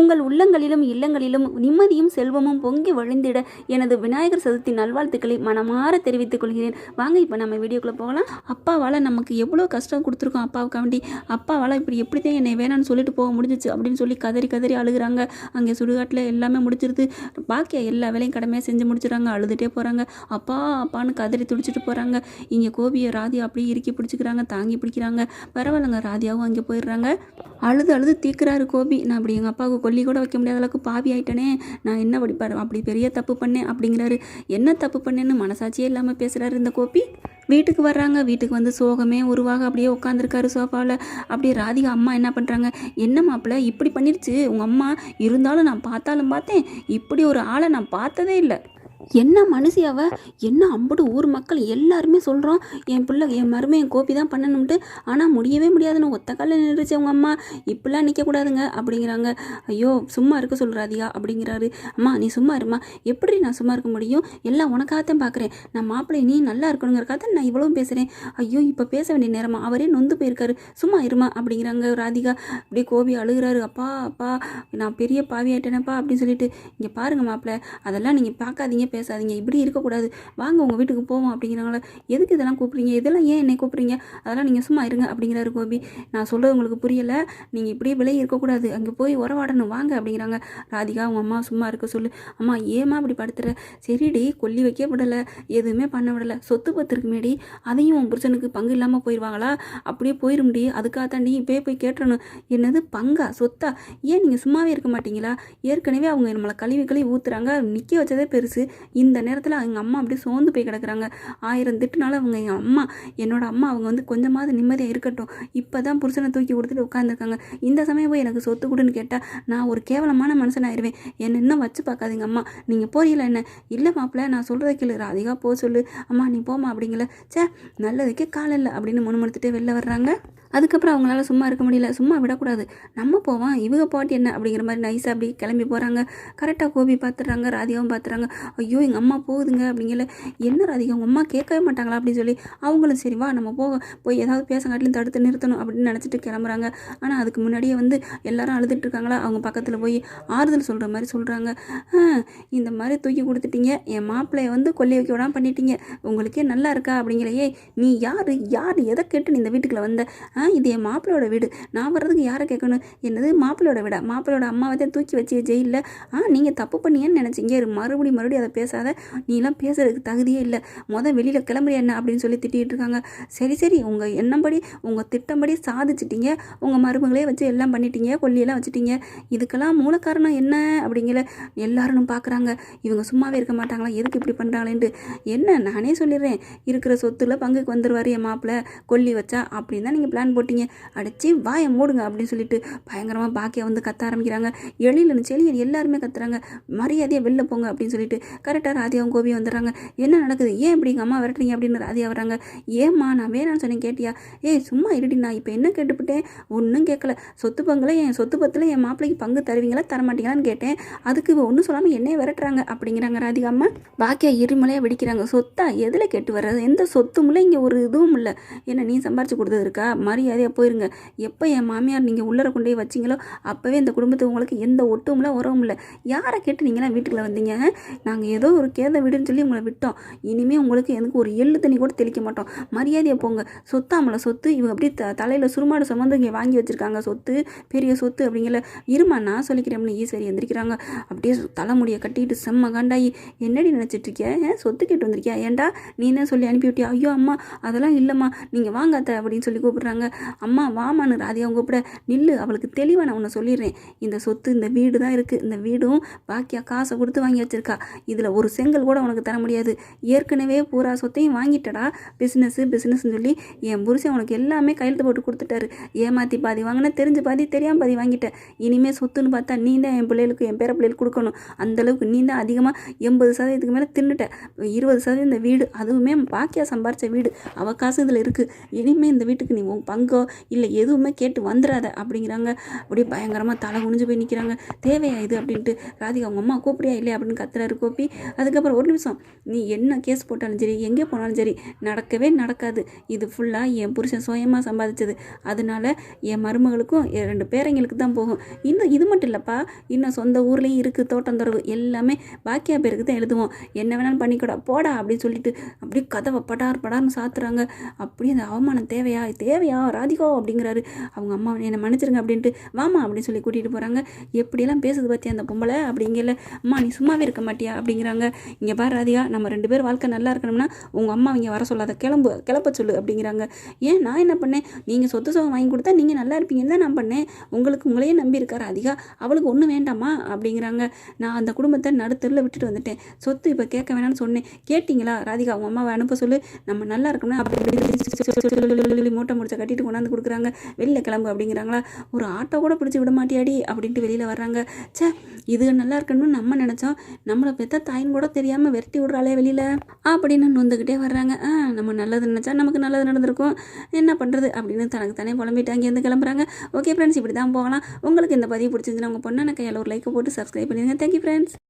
உங்கள் உள்ளங்களிலும் இல்லங்களிலும் நிம்மதியும் செல்வமும் பொங்கி வழிந்திட எனது விநாயகர் சதுர்த்தி நல்வாழ்த்துக்களை மனமாற தெரிவித்துக் கொள்கிறேன். வாங்க இப்போ நம்ம வீடியோக்குள்ளே போகலாம். அப்பாவால் நமக்கு எவ்வளோ கஷ்டம் கொடுத்துருக்கோம் அப்பாவுக்காண்டி. அப்பாவால் இப்படி எப்படி தான் என்னை வேணாம்னு சொல்லிட்டு போக முடிஞ்சிச்சு அப்படின்னு சொல்லி கதறி கதறி அழுகுறாங்க. அங்கே சுடுகாட்டில் எல்லாமே முடிச்சிருது பாக்கியா எல்லா வேலையும் கடமையாக செஞ்சு முடிச்சிடறாங்க அழுதுகிட்டே போகிறாங்க அப்பா அப்பான்னு கதறி துடிச்சிட்டு போகிறாங்க இங்கே கோபியை ராதியா அப்படியே இறுக்கி பிடிச்சிக்கிறாங்க தாங்கி பிடிக்கிறாங்க. பரவாயில்லங்க ராதியாவும் அங்கே போயிடுறாங்க. அழுது அழுது தீக்கிறாரு கோபி. நான் அப்படி எங்கள் அப்பாவுக்கு கொல்லி கூட வைக்க முடியாத அளவுக்கு பாவி ஆயிட்டனே. நான் என்ன படிப்பார் அப்படி பெரிய தப்பு பண்ணேன் அப்படிங்கிறாரு. என்ன தப்பு பண்ணேன்னு மனசாட்சியே இல்லாமல் பேசுகிறாரு இந்த கோபி. வீட்டுக்கு வர்றாங்க. வீட்டுக்கு வந்து சோகமே உருவாக அப்படியே உட்காந்துருக்காரு சோஃபாவில் அப்படியே ராதிகா அம்மா என்ன பண்ணுறாங்க என்ன மாப்பிள்ள இப்படி பண்ணிருச்சு? உங்கள் அம்மா இருந்தாலும் நான் பார்த்தாலும் பார்த்தேன். இப்படி ஒரு ஆளை நான் பார்த்ததே இல்லை. என்ன மனுஷி அவ? என்ன அம்புடு ஊர் மக்கள் எல்லாருமே சொல்கிறோம் என் பிள்ளை என் மருமை என் கோபி தான் பண்ணணும்ட்டு ஆனால் முடியவே முடியாதுன்னு ஒத்த காலில் நின்றுச்சு அவங்க அம்மா. இப்படிலாம் நிற்கக்கூடாதுங்க அப்படிங்கிறாங்க. ஐயோ சும்மா இருக்க சொல்கிறாதியா அப்படிங்கிறாரு. அம்மா நீ சும்மா இருமா எப்படி நான் சும்மா இருக்க முடியும்? எல்லாம் உனக்காகத்தான் பார்க்குறேன் நான் மாப்பிள்ளை நீ நல்லா இருக்கணுங்கிறக்காக நான் இவ்வளோ பேசுகிறேன் ஐயோ இப்போ பேச வேண்டிய நேரமா? அவரே நொந்து போயிருக்காரு. சும்மா இருமா அப்படிங்கிறாங்க ராதிகா. அப்படியே கோபி அழுகிறாரு. அப்பா அப்பா நான் பெரிய பாவி ஆயிட்டேனப்பா அப்படின்னு சொல்லிட்டு. இங்கே பாருங்க மாப்பிள்ளை அதெல்லாம் நீங்கள் பார்க்காதீங்க பேசாதீங்க. இப்படி இருக்கக்கூடாது. வாங்க உங்கள் வீட்டுக்கு போவோம் அப்படிங்கிறாங்களா. எதுக்கு இதெல்லாம் கூப்பிட்றீங்க? இதெல்லாம் ஏன் என்னை கூப்பிட்றீங்க? அதெல்லாம் நீங்கள் சும்மா இருங்க அப்படிங்கிறாரு கோபி. நான் சொல்கிறது உங்களுக்கு புரியலை. நீங்கள் இப்படியே விலை இருக்கக்கூடாது. அங்கே போய் உறவாடணும். வாங்க அப்படிங்கிறாங்க. ராதிகா உங்கள் அம்மா சும்மா இருக்க சொல்லு. அம்மா ஏமா இப்படி படுத்துற? சரிடி கொல்லி வைக்க விடலை. எதுவுமே பண்ண விடலை. சொத்து பத்து இருக்குமேடி அதையும் உன் புருஷனுக்கு பங்கு இல்லாமல் போயிடுவாங்களா அப்படியே போயிடும்டி அதுக்காக தாண்டி இப்போயே போய் கேட்டுறணும் என்னது பங்கா? சொத்தா? ஏன் நீங்கள் சும்மாவே இருக்க மாட்டீங்களா? ஏற்கனவே அவங்க நம்மளை கழுவி கழுவி ஊற்றுறாங்க நிற்க வச்சதே பெருசு. இந்த நேரத்தில் எங்கள் அம்மா அப்படியே சோர்ந்து போய் கிடக்குறாங்க. ஆயிரம் திட்டுனால அவங்க எங்கள் அம்மா என்னோட அம்மா அவங்க வந்து கொஞ்சமாவது நிம்மதியாக இருக்கட்டும். இப்போ தான் புருஷனை தூக்கி கொடுத்துட்டு உட்காந்துருக்காங்க இந்த சமயம் போய் எனக்கு சொத்து கொடுன்னு கேட்டால் நான் ஒரு கேவலமான மனுஷன் ஆயிடுவேன் என்ன இன்னும் வச்சு பார்க்காதீங்க அம்மா. நீங்கள் போறீங்களா என்ன? இல்லை மாப்பிள்ள நான் சொல்கிறத கேளு. ராதிகா போ சொல்லு. அம்மா நீ போமா அப்படிங்கல. சே நல்லதுக்கே காலம் இல்லை அப்படின்னு முணுமுணுத்துட்டே வெளில வர்றாங்க. அதுக்கப்புறம் அவங்களால சும்மா இருக்க முடியல. சும்மா விடக்கூடாது. நம்ம போவோம். இவங்க பாட்டு என்ன? அப்படிங்கிற மாதிரி நைஸாக அப்படி கிளம்பி போகிறாங்க கரெக்டாக கோபி பார்த்துட்றாங்க ராதிகாவும் பார்த்துறாங்க ஐயோ எங்கள் அம்மா போகுதுங்க அப்படிங்கிற என்ன ராதிகா? உங்கள் அம்மா கேட்கவே மாட்டாங்களா? அப்படின்னு சொல்லி அவங்களும் சரி வா நம்ம போக. போய் ஏதாவது பேசங்காட்டிலும் தடுத்து நிறுத்தணும் அப்படின்னு நினச்சிட்டு கிளம்புறாங்க. ஆனால் அதுக்கு முன்னாடியே வந்து எல்லாரும் அழுதுட்டு இருக்காங்களா? அவங்க பக்கத்தில் போய் ஆறுதல் சொல்கிற மாதிரி சொல்கிறாங்க இந்த மாதிரி தூக்கி கொடுத்துட்டீங்க. என் மாப்பிள்ளைய வந்து கொல்லி வைக்க விடாமல் பண்ணிட்டீங்க. உங்களுக்கே நல்லா இருக்கா அப்படிங்கிறையே நீ யார்? யார்? எதை கேட்டு நீ இந்த வீட்டுக்குள்ளே வந்த? இது என் மாப்பிள்ளையோட வீடு. நான் வர்றதுக்கு யாரை கேட்கணும்? என்னது மாப்பிள்ளையோட வீடா? மாப்பிள்ளையோட அம்மாவை தான் தூக்கி வச்சு ஜெயிலில்? ஆ நீங்கள் தப்பு பண்ணியேன்னு நினச்சிங்க. மறுபடியும் மறுபடியும் அதை பேசாத. நீலாம் பேசுறதுக்கு தகுதியே இல்லை. மொதல் வெளியில் கிளம்புற என்ன அப்படின்னு சொல்லி திட்டிகிட்டு இருக்காங்க. சரி சரி. உங்கள் எண்ணம்படி உங்கள் திட்டம்படி சாதிச்சிட்டிங்க. உங்கள் மருமகளே வச்சு எல்லாம் பண்ணிட்டீங்க. கொல்லியெல்லாம் வச்சுட்டீங்க. இதுக்கெல்லாம் மூல காரணம் என்ன அப்படிங்கிற எல்லாரும் பார்க்குறாங்க இவங்க சும்மாவே இருக்க மாட்டாங்களா? எதுக்கு இப்படி பண்ணுறாங்களேன்ட்டு என்ன? நானே சொல்லிடுறேன். இருக்கிற சொத்துல பங்குக்கு வந்துடுவார் என் மாப்பிள்ளை. கொல்லி வச்சா அப்படின்னு தான் நீங்கள் பிளான் போட்டீங்க. அடைச்சி வாயை மூடுங்க அப்படின்னு சொல்லிட்டு பயங்கரமாக பாக்கியா வந்து கத்த ஆரம்பிக்கிறாங்க. எழிலன் செழியன் எல்லாருமே கத்துறாங்க. மரியாதையாக வெளில போங்க அப்படின்னு சொல்லிட்டு கரெக்டாக ராதியாவும் கோபியும் வந்துடுறாங்க. என்ன நடக்குது? ஏன் இப்படி எங்கள் அம்மா விரட்டுறீங்க அப்படின்னு ராதியா வராங்க ஏம்மா நான் வேணாம்னு சொன்னேன் கேட்டியா? ஏய் சும்மா இருடி நான் இப்போ என்ன கேட்டுப்பட்டேன்? ஒன்றும் கேட்கல சொத்து பங்குல என் சொத்து பத்தில் என் மாப்பிள்ளைக்கு பங்கு தருவீங்களா தர மாட்டீங்களான்னு கேட்டேன். அதுக்கு ஒன்றும் சொல்லாமல் என்னைய விரட்டுறாங்க அப்படிங்கிறாங்க ராதிகா அம்மா. பாக்கியா இருமலையாக வெடிக்கிறாங்க. சொத்தா எதில் கேட்டு வர்றது? எந்த சொத்தும் இல்லை இங்கே ஒரு இதுவும் இல்லை. என்ன நீ சம்பாரிச்சு கொடுத்தது இருக்கா? மரியாதையாக போயிருங்க. எப்போ என் மாமியார் நீங்கள் உள்ளர கொண்டு போய் வச்சிங்களோ அப்போவே இந்த குடும்பத்துக்கு உங்களுக்கு எந்த ஒட்டும் உறவும் இல்லை. யாரை கேட்டு நீங்களாம் வீட்டுக்குள்ள வந்தீங்க? நாங்கள் ஏதோ ஒரு கேத வீடுன்னு சொல்லி உங்களை விட்டோம். இனிமேல் உங்களுக்கு எனக்கு ஒரு எள்ளு தண்ணி கூட தெளிக்க மாட்டோம். மரியாதையை போங்க. சொத்தாமல சொத்து இவங்க அப்படியே த தலையில் சுருமாடு சுமந்து இங்கே வாங்கி வச்சுருக்காங்க. சொத்து பெரிய சொத்து அப்படிங்கல. இருமா நான் சொல்லிக்கிறேன் ஈஸ்வரி எந்திரிக்கிறாங்க. அப்படியே தலைமுடியை கட்டிட்டு செம்ம காண்டாயி. என்னடி நினச்சிட்டு சொத்து கேட்டு வந்திருக்கியா? ஏன்டா நீ என்ன சொல்லி அனுப்பிவிட்டியா ஐயோ அம்மா அதெல்லாம் இல்லைம்மா. நீங்கள் வாங்க அத்தை அப்படின்னு சொல்லி கூப்பிடுறாங்க. அம்மா வாமான்னு ராதியா கூப்பிட நில்லு அவளுக்கு தெளிவாக நான் உன்னை சொல்லிடுறேன். இந்த சொத்து இந்த வீடு தான் இருக்குது இந்த வீடும் பாக்கியா காசை கொடுத்து வாங்கி வச்சுருக்கா. இதில் ஒரு செங்கல் கூட உனக்கு தர முடியாது. ஏற்கனவே பூரா சொத்தையும் வாங்கிட்டடா. பிஸ்னஸ்ஸு பிஸ்னஸ்ன்னு சொல்லி என் புருஷன் உனக்கு எல்லாமே கையெழுத்து போட்டு கொடுத்துட்டாரு. ஏமாற்றி பாதி வாங்கினா தெரிஞ்சு பாதி தெரியாமல் பாதி வாங்கிட்டேன் இனிமேல் சொத்துன்னு பார்த்தா நீ தான் என் பிள்ளைகளுக்கு என் பேர பிள்ளைகளுக்கு கொடுக்கணும். அந்தளவுக்கு நீ தான் அதிகமாக எண்பது சதவீதத்துக்கு மேலே தின்னுட்ட. இருபது சதவீதம் இந்த வீடு அதுவுமே பாக்கியா சம்பாரித்த வீடு. அவள் காசு இதில் இருக்குது இனிமேல் இந்த வீட்டுக்கு நீ உன் பங்கு பங்கோ இல்லை எதுவுமே கேட்டு வந்துடாத அப்படிங்கிறாங்க. அப்படியே பயங்கரமாக தலை குனிஞ்சு போய் நிற்கிறாங்க தேவையா இது அப்படின்ட்டு ராதிகா அவங்க அம்மா கூப்பிடியா இல்லையா அப்படின்னு கத்துறாரு கோப்பி அதுக்கப்புறம் ஒரு நிமிஷம் நீ என்ன கேஸ் போட்டாலும் சரி எங்கே போனாலும் சரி நடக்கவே நடக்காது. இது ஃபுல்லாக என் புருஷன் சுயமாக சம்பாதிச்சது. அதனால என் மருமகளுக்கும் என் ரெண்டு பேரங்களுக்கு தான் போகும். இன்னும் இது மட்டும் இல்லைப்பா இன்னும் சொந்த ஊர்லேயும் இருக்குது தோட்டந்தொடர்பு எல்லாமே பாக்கியா பேருக்கு தான் எழுதுவோம். என்ன வேணாலும் பண்ணிக்கூடா போடா அப்படின்னு சொல்லிட்டு அப்படியே கதவை படார் படார்னு சாத்துறாங்க. அப்படியே அந்த அவமானம் தேவையா தேவையா ராதிகோ அப்படிங்கிறாரு. அவங்க அம்மா என்னை மன்னிச்சிருங்க அப்படின்ட்டு வாமா அப்படின்னு சொல்லி கூட்டிகிட்டு போகிறாங்க எப்படியெல்லாம் பேசுது பார்த்தியா அந்த பொம்பளை? அப்படிங்கல அம்மா நீ சும்மாவே இருக்க மாட்டியா? அப்படிங்கிறாங்க. இங்கே பாரு ராதிகா நம்ம ரெண்டு பேர் வாழ்க்கை நல்லா இருக்கணும்னா உங்கள் அம்மா இங்கே வர சொல்லாத. கிளம்பு கிளப்ப சொல்லு அப்படிங்கிறாங்க. ஏன்? நான் என்ன பண்ணேன்? நீங்கள் சொத்து சுகம் வாங்கி கொடுத்தா நீங்கள் நல்லா இருப்பீங்கன்னு தான் நான் பண்ணேன். உங்களுக்கு உங்களையே நம்பி இருக்கா ராதிகா? அவளுக்கு ஒன்றும் வேண்டாமா? அப்படிங்கிறாங்க. நான் அந்த குடும்பத்தை நடுத்தரில் விட்டுட்டு வந்துட்டேன். சொத்து இப்போ கேட்க வேணாம்னு சொன்னேன். கேட்டிங்களா? ராதிகா உங்கள் அம்மாவை அனுப்ப சொல்லு. நம்ம நல்லா இருக்கணும் அப்படி சொல்லி மூட்டை முடிச்ச கட்டிட்டு கொண்டாந்து கொடுக்குறாங்க. வெளியில் கிளம்பு அப்படிங்கிறாங்களா? ஒரு ஆட்டோ கூட பிடிச்சி விட மாட்டியாடி அப்படின்ட்டு வெளியில் வர்றாங்க. ச்சே இது நல்லா இருக்கணும்னு நம்ம நினச்சோம். நம்மளை பெத்த தாயின்னு கூட தெரியாமல் விரட்டி விடுறாளே வெளியில். அப்படின்னு நொந்துக்கிட்டே வர்றாங்க. ஆ நம்ம நல்லது நினச்சா நமக்கு நல்லது நடந்திருக்கும். என்ன பண்ணுறது அப்படின்னு தனக்கு தானே புலம்பிட்டு அங்கேருந்து கிளம்புறாங்க. ஓகே ஃப்ரெண்ட்ஸ் இப்படி தான் போகலாம். உங்களுக்கு இந்த பதிவு பிடிச்சிருந்துச்சுன்னா உங்கள் பொண்ணான கையால் ஒரு லைக் போட்டு சப்ஸ்கிரைப் பண்ணிடுங்க. Thank you friends